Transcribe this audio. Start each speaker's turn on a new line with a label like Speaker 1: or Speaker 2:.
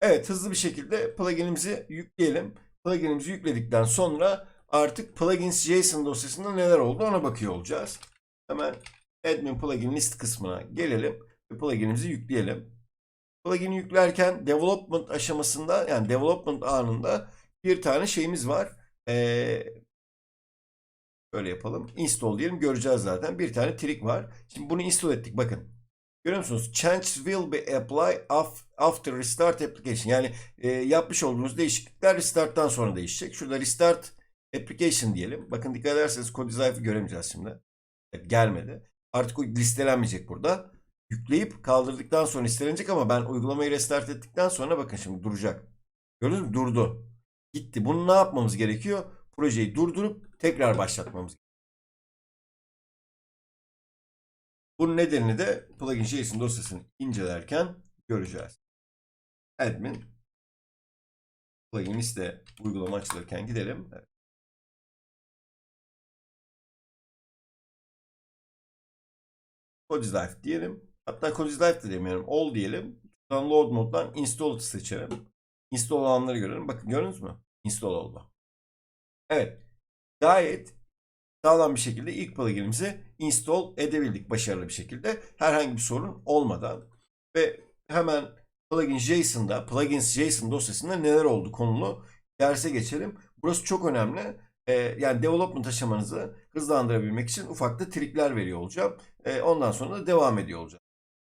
Speaker 1: Evet hızlı bir şekilde pluginimizi yükleyelim. Pluginimizi yükledikten sonra artık plugins JSON dosyasında neler oldu ona bakıyor olacağız. Hemen admin plugin list kısmına gelelim ve pluginimizi yükleyelim. Plugin'i yüklerken development aşamasında yani development anında bir tane şeyimiz var. Ee, böyle yapalım. Install diyelim göreceğiz zaten. Bir tane trik var. Şimdi bunu install ettik bakın. Görüyor musunuz? Change will be apply af- after restart application. Yani e, yapmış olduğunuz değişiklikler restarttan sonra değişecek. Şurada restart application diyelim. Bakın dikkat ederseniz code zayıfı göremeyeceğiz şimdi. Evet, gelmedi. Artık o listelenmeyecek burada. Yükleyip kaldırdıktan sonra listelenecek ama ben uygulamayı restart ettikten sonra bakın şimdi duracak. Gördünüz mü? Durdu. Gitti. Bunu ne yapmamız gerekiyor? Projeyi durdurup tekrar başlatmamız Bunun nedenini de plugin JSON dosyasını incelerken göreceğiz. Admin plugin liste uygulama açılırken gidelim. Evet. Codizlife diyelim. Hatta Codizlife de demeyelim. All diyelim. Download moddan install seçelim. Install olanları görelim. Bakın gördünüz mü? Install oldu. Evet. Gayet sağlam bir şekilde ilk pluginimizi install edebildik başarılı bir şekilde. Herhangi bir sorun olmadan. Ve hemen plugin JSON'da, plugins JSON dosyasında neler oldu konulu derse geçelim. Burası çok önemli. Ee, yani development aşamanızı hızlandırabilmek için ufak da trikler veriyor olacağım. Ee, ondan sonra da devam ediyor olacağım.